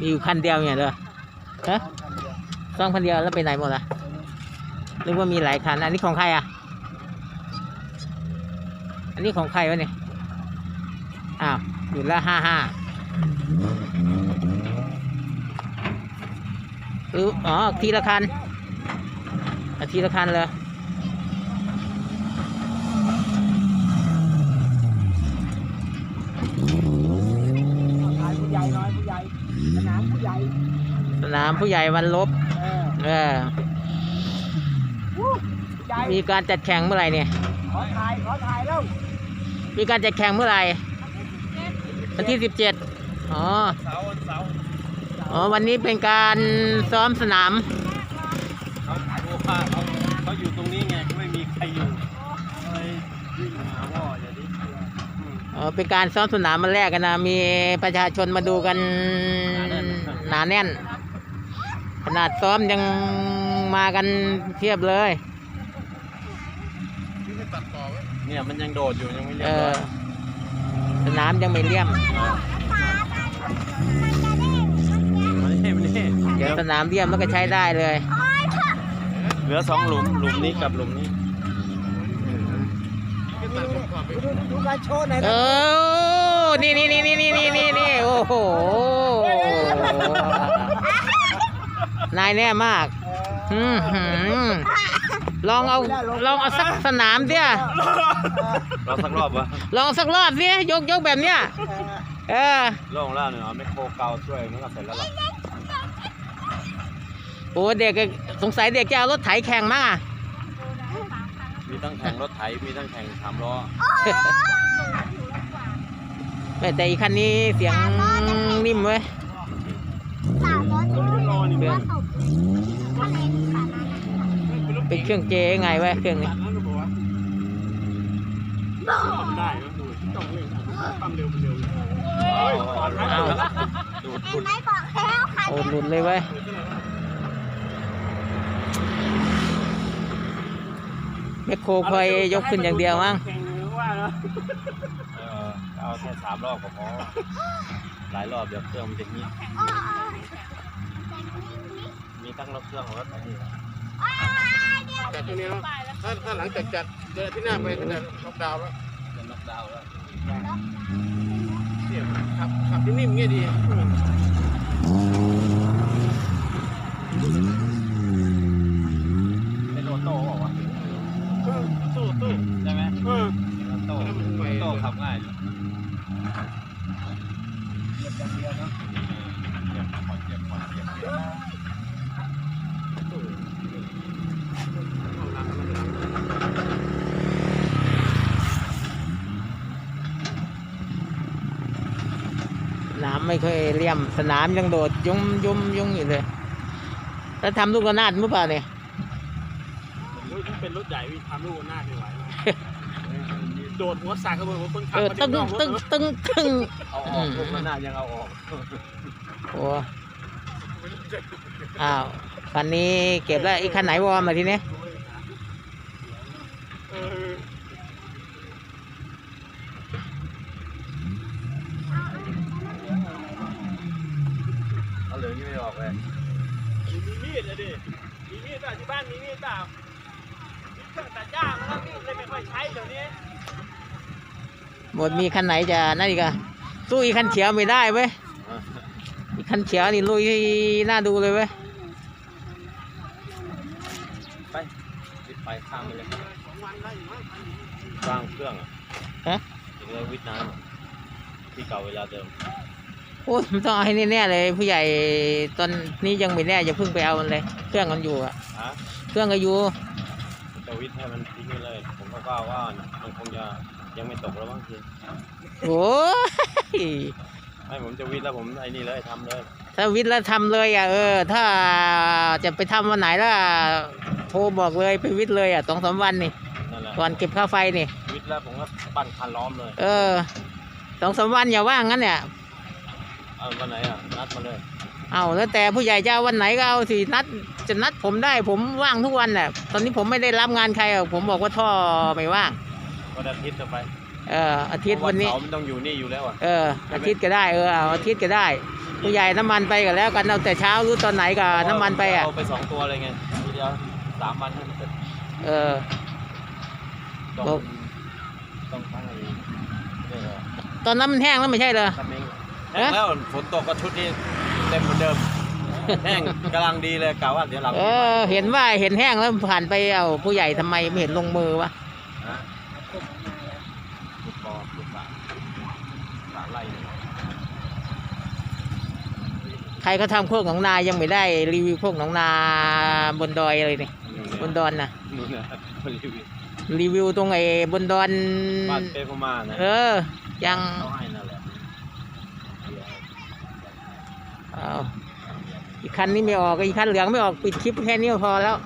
มีอยู่คันเดียวเนี่ยเหรอฮะซ่อมคันเดียวแล้วไปไหนหมดล่ะนึกว่ามีหลายคันอันนี้ของใครอะ อันนี้ของใครวะเนี่ย อ้าวอยู่ละห้าห้าเอออ๋อทีละคันทีละคันเลย ถ่ายผู้ใหญ่หน่อยผู้ใหญ่ส นามผู้ใหญ่สนามผู้ใหญ่วันลบ เออเออผู้ใหญ่มีการจัดแข่งเมื่อไหร่เนี่ย ขอถ่ายขอถ่ายแล้วมีการจัดแข่งเมื่อไหร่วันที่สิบเจ็ดอ๋อ เสาร์วันเสาร์อ๋อ วันนี้เป็นการซ้อมสนาม เขารู้ว่าเขาเขาอยู่ตรงนี้ไงไม่มีใครอยู่เลยวิ่งหาว่า อย่างนี้อืมอ๋อเป็นการซ้อมสนามมาแรกกันนะมีประชาชนมาดูกันหนาแน่น ขนาดซ้อมยังมากันเทียบเลยเนี่ยมันยังโดดอยู่ยังไม่เรียเอบร้ออยสนามยังไม่เลี่ยมมันนี่มันนี่เดี๋ยวสนามเลี่ยมแล้วก็ใช้ได้เลย เหลือสองหลุมหลุมนี้กับหลุมนี้ ดูดูการโชว์หน่อยเอนะอนี่นี่นี่นี่นี่นี่นี่นี่โอ้โหนายแน่มากอืมหืมลองเอาลองเอาสักสนามเสียเราสักรอบวะลองสักรอบเสียยกยกแบบเนี้ยเออโล่งแล้วเนี่ยเอาไมคโครเกาช่วยมันก็เสร็จแล้วล่ะโอ้เด็กก็สงสัยเด็กจะเอารถไถแข่งมั้งอะ มีทั้งแข่งรถไถ มีทั้งแข่งสามล้อ แม่แต่อีคันนี้เสียงนิ่มเว้ยสามร้อยตัวเองตกทะเลมีสาระเป็นเครื่องเจไงเว้ยเครื่องนี้ ได้ต้องเร่งความเร็วเร็วเอาดูดเห็นไหมบอกแล้วค่ะ โอ้หลุดเลยเว้ย แมคโครคอยยกขึ้นอย่างเดียวมั้งเออเอาแค่สามรอบก็พอหลายรอบเดี๋ยวเครื่องมันจะงี้อ้อมีทั้งรถเครื่องรถไอ้นี่จากตรงนี้เนาะถ้าถ้าหลังจากจัดเดือนที่หน้าไปก็จะล็อกดาวน์แล้วจะน็อกดาวน์แล้วเนี่ยขับขับนิ่มๆเงี้ยดี เป็นโอโต้บอกว่าว เออตู้ตู้ะใช่ไหม เออ โอโต้โอโต้ขับง่ายอยู่เหยียบอย่างเดียวเนาะเหยียบผ่อนเหยียบผ่อนเหยียบเหยียบ สนาม ไม่เคยเลี่ยมสนามยังโดดยุ่มยุ่มยุ่งอยู่เลย แล้วทำลูกกระนาดมั้งเปล่าเนี่ยถ้าเป็นรถใหญ่วิ่งทำลูกหน้าไม่ไหวโดดหัวสากกระเบิดหัวคนขับเออมาตึ้งนอกรถตึ้งตึ้งตึ้งเอาออกลูกระนาดยังเอาออกโอ้อ้าวคันนี้เก็บแล้วอีกคันไหนวอร์มมาทีนี้ เออ เอาเหลืองนี่ไม่ออกเลยมีมีดอะดิ มีมีดเปล่าที่บ้านมีมีดเปล่ามีเครื่องตัดหญ้ามันก็มีดเลยไม่ค่อยใช้เดี๋ยวนี้หมดมีคันไหนจะนั่นอีกอะสู้อีกคันเขียวไม่ได้เว้ยอีกคันเขียวนี่ลุยน่าดูเลยเว้ยไปติดไปข้ามไปเลยสองวันได้อยู่มั้งสร้างเครื่องอะฮะ ถึงเลยวิทย์น้ำอะที่เก่าเวลาเดิมโอ้ยมันต้องเอาให้แน่ๆเลย ผู้ใหญ่ตอนนี้ยังไม่แน่อย่าเพิ่งไปเอามันเลย เครื่องมันอยู่อะฮะเครื่องก็อยู่จะวิทย์ให้มันทิ้งไปเลย ผมก็ว่าว่ามันคงจะยังไม่ตกแล้วบางทีโอ้ยให้ผมจะวิทย์แล้วผมไอ้นี่เลยทำเลยถ้าวิทย์แล้วทำเลยอะเออ ถ้าจะไปทำวันไหนล่ะโทรบอกเลยไปวิทย์เลยอะสองสามวันนี่นั่นแหละก่อนเก็บค่าไฟนี่ วิทย์แล้วผมก็ปั้นคันล้อมเลย เออสองสามวันอย่าว่างงั้นเนี่ย เอาวันไหนอะนัดมาเลยเอาแล้วแต่ผู้ใหญ่จะเอาวันไหนก็เอาสินัดจะนัดผมได้ผมว่างทุกวันแหละตอนนี้ผมไม่ได้รับงานใครอะผมบอกว่าท่อไม่ว่าง วันอาทิตย์จะไปเอออาทิตย์วันนี้เสาร์มันต้องอยู่นี่อยู่แล้วอะ เอออาทิตย์ก็ได้เออเอาอาทิตย์ก็ได้ ผู้ใหญ่น้ำมันไปกันแล้วกันเอาแต่เช้ารู้ตอนไหนกับน้ำมันไปอะ เอาไปสองตัวเลยไงทีเดียวสามวันให้มันเสร็จเออ ต้องโอ้ต้องตั้งอะไรเนี่ยเหรอตอนนั้นมันแห้งแล้วไม่ใช่เหรอ ทำเอง แห้งแล้วฝนตกก็ชุดนี้เต็มเหมือนเดิม แห้งกำลังดีเลยกะว่าเดี๋ยวหลังเออ เห็นว่าเห็นแห้งแล้วผ่านไปเอาผู้ใหญ่ทำไมไม่เห็นลงมือวะนะลูกบอลลูกบาศก์สาไล่เนี่ยใครเขาทำโคกหนองนายังไม่ได้รีวิวโคกหนองนาบนดอยเลยนี่บนดอนนะนู่นนะรีวิวรีวิวตรงไอ้บนดอนบ้านเปพม่านะเออยังเขาให้นั่นแหละ เอาอีกคันนี้ไม่ออกอีกคันเหลืองไม่ออกปิดคลิปแค่นี้พอแล้ว